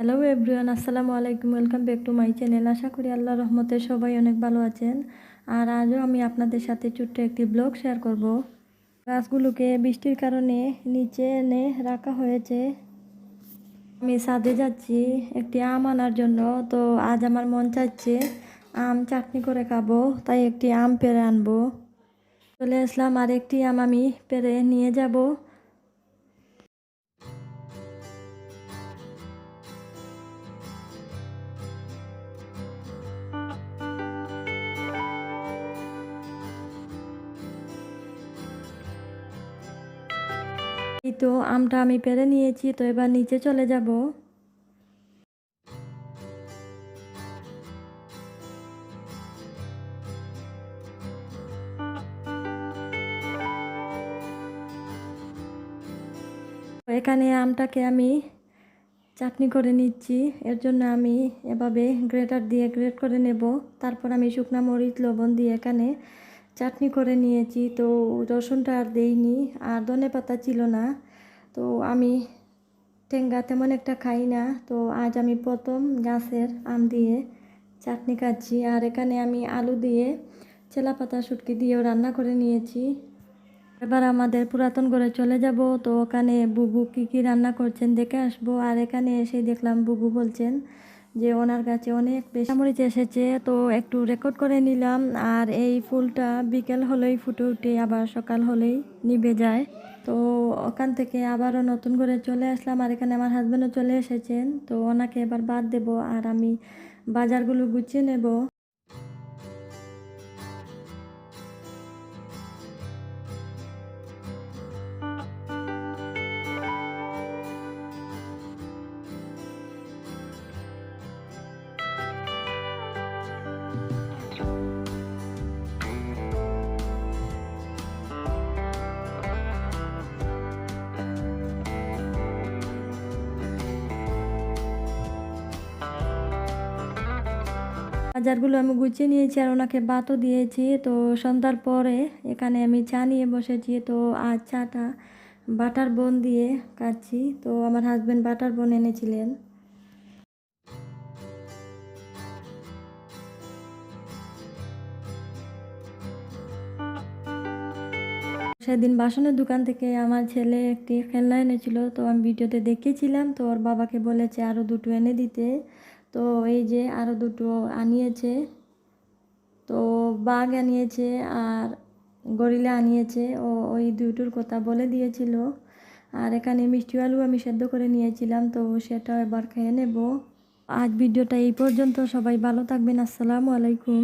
Hello everyone আসসালামু আলাইকুম welcome back to my channel আশা করি আল্লাহ রহমতে সবাই অনেক ভালো আছেন আর আজও আমি আপনাদের সাথে ছোট্ট একটি ব্লগ শেয়ার করব গাছগুলোকে বৃষ্টির কারণে নিচে এনে রাখা হয়েছে আমি ছাদে যাচ্ছি একটি আম আনার জন্য তো আজ আমার মন চাচ্ছে আম চাটনি করে খাব তাই একটি আম পেরে আনব চলে আসলাম আর একটি আম আমি পেরে নিয়ে যাব এই তো আমটা আমি পেরে নিয়েছি, তো এবার নিচে চলে যাব। এখানে আমটাকে আমি চাটনি করে নিচ্ছি, এর জন্য আমি এভাবে গ্রেটার দিয়ে গ্রেট করে নেব। তারপর আমি শুকনা মরিচ, লবণ দিয়ে এখানে চাটনি করে নিয়েছি, তো রসুনটা আর দেইনি, আর ধনে পাতা ছিল না, তো আমি টেঙ্গা তেমন একটা খাই না, তো আজ আমি প্রথম গাছের আম দিয়ে চাটনি খাচ্ছি, আর এখানে আমি আলু দিয়ে চেলা পাতা শুটকি দিয়েও রান্না করে নিয়েছি। এবার আমাদের পুরাতন ঘরে চলে যাব, তো ওখানে বুবু কী কী রান্না করছেন দেখে আসব, আর এখানে এসে দেখলাম বুবু বলছেন যে ওনার কাছে অনেক বেশি মরিচ এসেছে, তো একটু রেকর্ড করে নিলাম। আর এই ফুলটা বিকেল হলেই ফুটে উঠে, আবার সকাল হলেই নিভে যায়। তো ওখান থেকে আবারও নতুন করে চলে আসলাম, আর এখানে আমার হাজব্যান্ডও চলে এসেছেন। তো ওনাকে এবার বাদ দেব, আর আমি বাজারগুলো গুছিয়ে নেব। বাজারগুলো আমি গুছিয়ে নিয়েছি আর ওনাকে ভাতও দিয়েছি। তো সন্ধ্যার পরে এখানে আমি চা নিয়ে বসেছি। তো আজ চাটা বাটার বোন দিয়ে খাচ্ছি। তো আমার হাজব্যান্ড বাটার বোন এনেছিলেন। সেদিন বাসনের দোকান থেকে আমার ছেলে একটি খেলনা এনেছিল। তো আমি ভিডিওতে দেখিয়েছিলাম। তো ওর বাবাকে বলেছে আরও দুটো এনে দিতে। তো এই যে আরও দুটো আনিয়েছে। তো বাঘ আনিয়েছে আর গরিলা আনিয়েছে। ও ওই দুটোর কথা বলে দিয়েছিল। আর এখানে মিষ্টি আলু আমি সেদ্ধ করে নিয়েছিলাম, তো সেটা এবার খেয়ে নেব। আজ ভিডিওটা এই পর্যন্ত। সবাই ভালো থাকবেন। আসসালামু আলাইকুম।